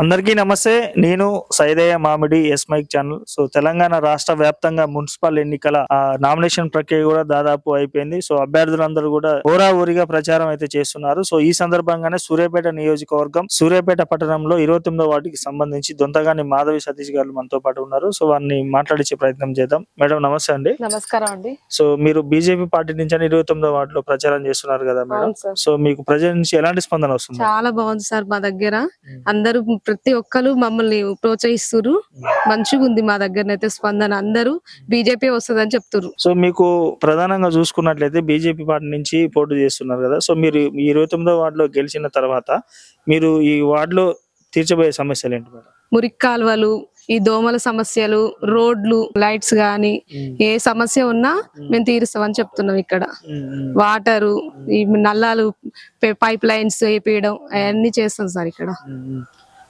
అందరికీ నమస్తే. నేను Saidayya Mamidi S mic channel. So Telangana రాష్ట్ర వ్యాప్తంగా మున్సిపల్ ఎన్నికల నామినేషన్ ప్రక్రియ కూడా దాదాపు అయిపోయింది. సో అభ్యర్థులందరూ కూడా ఊరా ఊరిగా ప్రచారం అయితే చేస్తున్నారు. సో ఈ సందర్భంగానే సూర్యాపేట నియోజకవర్గం సూర్యాపేట పట్టణంలో ఇరవై తొమ్మిదో వార్డుకి సంబంధించి దొంతగాని మాధవి సతీష్ గారు మనతో పాటు ఉన్నారు. సో వారిని మాట్లాడించే ప్రయత్నం చేద్దాం. మేడం నమస్తే అండి. నమస్కారం అండి. సో మీరు బీజేపీ పార్టీ నుంచి ఇరవై తొమ్మిదో వార్డులో ప్రచారం చేస్తున్నారు కదా మేడం. సో మీకు ప్రజల నుంచి ఎలాంటి స్పందన వస్తుంది? చాలా బాగుంది సార్ మా దగ్గర. అందరూ ప్రతి ఒక్కరు మమ్మల్ని ప్రోత్సహిస్తున్నారు మంచిగా ఉంది మా దగ్గర అయితే స్పందన. అందరూ బీజేపీ వస్తుందని చెప్తున్నారు సో మీకు ప్రధానంగా చూసుకున్నట్లయితే బీజేపీ పార్టీ నుంచి పోటీ చేస్తున్నారు కదా. సో మీరు ఇరవై తొమ్మిదో వార్డులో గెలిచిన తర్వాత మీరు ఈ వార్డులో తీర్చబోయే సమస్యలు ఏంటి మేడం? మురికి కాలువలు ఈ దోమల సమస్యలు రోడ్లు లైట్స్ గాని ఏ సమస్య ఉన్నా మేము. తీరుస్తామని చెప్తున్నాం ఇక్కడ. వాటరు ఈ నల్లాలు పైప్ లైన్స్ వేపియడం అవన్నీ చేస్తాం సార్ ఇక్కడ.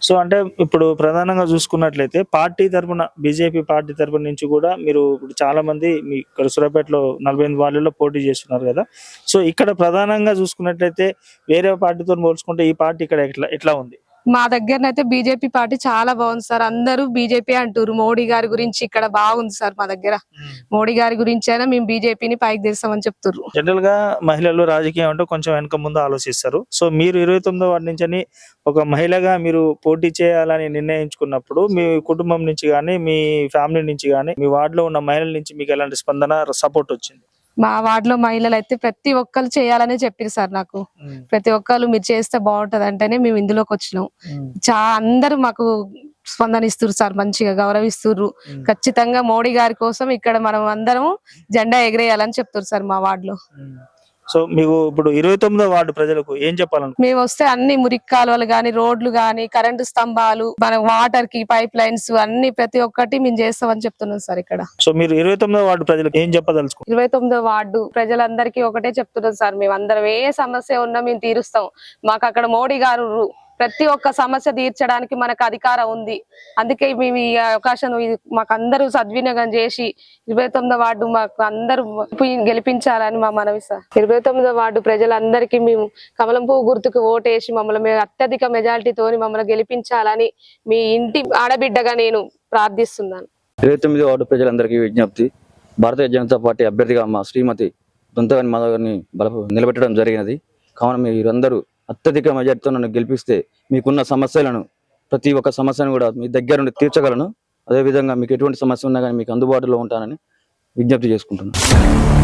సో అంటే ఇప్పుడు ప్రధానంగా చూసుకున్నట్లయితే పార్టీ తరపున బీజేపీ పార్టీ తరఫున నుంచి కూడా మీరు ఇప్పుడు చాలా మంది మీ ఇక్కడ సూర్యాపేటలో నలభై ఎనిమిది వార్డులలో పోటీ చేస్తున్నారు కదా. సో ఇక్కడ ప్రధానంగా చూసుకున్నట్లయితే వేరే పార్టీతో పోల్చుకుంటే ఈ పార్టీ ఇక్కడ ఎట్లా ఎట్లా ఉంది? మా దగ్గర అయితే బీజేపీ పార్టీ చాలా బాగుంది సార్. అందరూ బీజేపీ అంటారు మోడీ గారి గురించి ఇక్కడ బాగుంది సార్ మా దగ్గర. మోడీ గారి గురించి అయినా మేము బీజేపీని పైకి తెస్తామని చెప్తుర్రు. జనరల్గా మహిళలు రాజకీయం అంటే కొంచెం వెనక ముందు ఆలోచిస్తారు. సో మీరు ఇరవై తొమ్మిదో వార్డు నుంచి అని ఒక మహిళగా మీరు పోటీ చేయాలని నిర్ణయించుకున్నప్పుడు మీ కుటుంబం నుంచి కానీ మీ ఫ్యామిలీ నుంచి కానీ మీ వార్డులో ఉన్న మహిళల నుంచి మీకు ఎలాంటి స్పందన సపోర్ట్ వచ్చింది? మా వార్డులో మహిళలు అయితే ప్రతి ఒక్కరు చేయాలని చెప్పారు సార్ నాకు. ప్రతి ఒక్కరు మీరు చేస్తే బాగుంటది అంటేనే మేము ఇందులోకి వచ్చినాం. చా అందరూ మాకు స్పందనిస్తున్నారు సార్ మంచిగా గౌరవిస్తుర్రు. ఖచ్చితంగా మోడీ గారి కోసం ఇక్కడ మనం అందరం జెండా ఎగిరేయాలని చెప్తారు సార్ మా వార్డులో. సో మీకు ఇప్పుడు ఇరవై తొమ్మిదో వార్డు ప్రజలకు ఏం చెప్పాలను మేము వస్తే అన్ని మురికి కాలువలు గాని రోడ్లు గాని కరెంటు స్తంభాలు మన వాటర్కి పైప్ లైన్స్ అన్ని ప్రతి ఒక్కటి మేము చేస్తామని చెప్తున్నాం సార్ ఇక్కడ. సో మీరు ఇరవై తొమ్మిదో వార్డు ప్రజలకు ఏం చెప్పదలుచుకుంటారు ఇరవై తొమ్మిదో వార్డు ప్రజలందరికీ ఒకటే చెప్తున్నాం సార్. మేము అందరం ఏ సమస్య ఉన్నా మేము తీరుస్తాం. మాకు అక్కడ మోడీ గారు ప్రతి ఒక్క సమస్య తీర్చడానికి మనకు అధికారం ఉంది. అందుకే మేము ఈ అవకాశం ఇది మాకు అందరూ సద్వినియోగం చేసి ఇరవై తొమ్మిదో వార్డు మాకు అందరూ గెలిపించాలని మా మనవి సార్. ఇరవై తొమ్మిదో వార్డు ప్రజలందరికీ మేము కమలం పువ్వు గుర్తుకు ఓటేసి మమ్మల్ని మేము అత్యధిక మెజారిటీతో మమ్మల్ని గెలిపించాలని మీ ఇంటి ఆడబిడ్డగా నేను ప్రార్థిస్తున్నాను. ఇరవై తొమ్మిది వార్డు ప్రజలందరికీ విజ్ఞప్తి. భారతీయ జనతా పార్టీ అభ్యర్థిగా మా శ్రీమతి దొంతగాని మాధవ్ గారిని బల నిలబెట్టడం జరిగినది. కావున మీరందరూ అత్యధిక మెజార్టీతో నన్ను గెలిపిస్తే మీకున్న సమస్యలను ప్రతి ఒక్క సమస్యను కూడా మీ దగ్గర నుండి తీర్చగలను. అదేవిధంగా మీకు ఎటువంటి సమస్య ఉన్నా కానీ మీకు అందుబాటులో ఉంటానని విజ్ఞప్తి చేసుకుంటున్నాను.